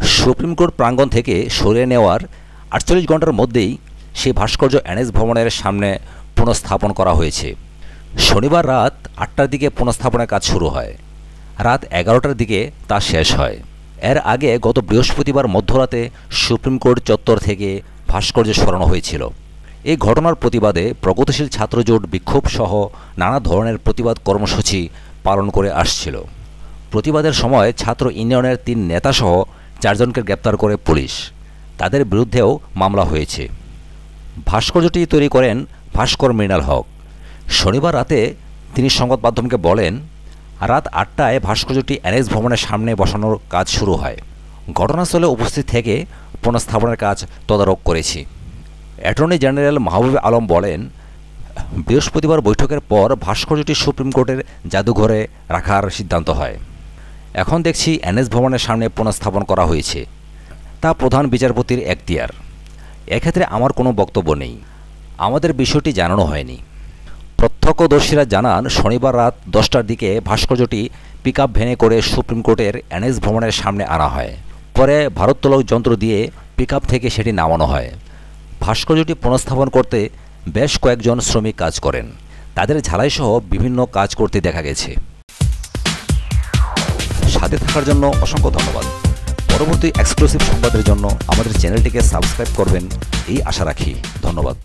Supreme court প্রাঙ্গণ থেকে সরিয়ে নেওয়ার আটচল্লিশ ঘণ্টার মধ্যেই সেই ভাস্কর্য এনএস ভবনের সামনে পুনঃস্থাপন করা হয়েছে। শনিবার রাত আটটার দিকে পুনঃস্থাপনের কাজ শুরু হয়। রাত এগারোটার দিকে তা শেষ হয়। এর আগে গত বৃহস্পতিবার মধ্যরাতে সুপ্রিম কোর্ট চত্বর থেকে ভাস্কর্য সরানো হয়েছিল। এই ঘটনার প্রতিবাদে প্রগতিশীল ছাত্রজোট বিক্ষোভ সহ নানা ধরনের প্রতিবাদ কর্মসূচি পালন করে আসছিল। প্রতিবাদের সময় ছাত্র ইউনিয়নের তিন নেতাসহ চারজনকে গ্রেপ্তার করে পুলিশ। তাদের বিরুদ্ধেও মামলা হয়েছে। ভাস্কর্যটি তৈরি করেন ভাস্কর মৃণাল হক। শনিবার রাতে তিনি সংবাদ মাধ্যমকে বলেন, রাত আটটায় ভাস্কর্যটি এনএস ভবনের সামনে বসানোর কাজ শুরু হয়। ঘটনাস্থলে উপস্থিত থেকে পুনঃস্থাপনের কাজ তদারক করেছি। অ্যাটর্নি জেনারেল মাহবুব আলম বলেন, বৃহস্পতিবার বৈঠকের পর ভাস্কর্যটি সুপ্রিম কোর্টের জাদুঘরে রাখার সিদ্ধান্ত হয়। এখন দেখছি এনএস ভবনের সামনে পুনঃস্থাপন করা হয়েছে। তা প্রধান বিচারপতির এখতিয়ার। এক্ষেত্রে আমার কোনো বক্তব্য নেই। আমাদের বিষয়টি জানানো হয়নি। প্রত্যক্ষদর্শীরা জানান, শনিবার রাত দশটার দিকে ভাস্কর্যটি পিক ভ্যানে করে সুপ্রিম কোর্টের এনএস ভবনের সামনে আনা হয়। পরে ভারোত্তোলক যন্ত্র দিয়ে পিক থেকে সেটি নামানো হয়। ভাস্কর্যটি পুনঃস্থাপন করতে বেশ কয়েকজন শ্রমিক কাজ করেন। তাদের ঝালাইসহ বিভিন্ন কাজ করতে দেখা গেছে। সাথে থাকার জন্য অসংখ্য ধন্যবাদ। পরবর্তী এক্সক্লুসিভ সংবাদের জন্য আমাদের চ্যানেলটিকে সাবস্ক্রাইব করবেন, এই আশা রাখি। ধন্যবাদ।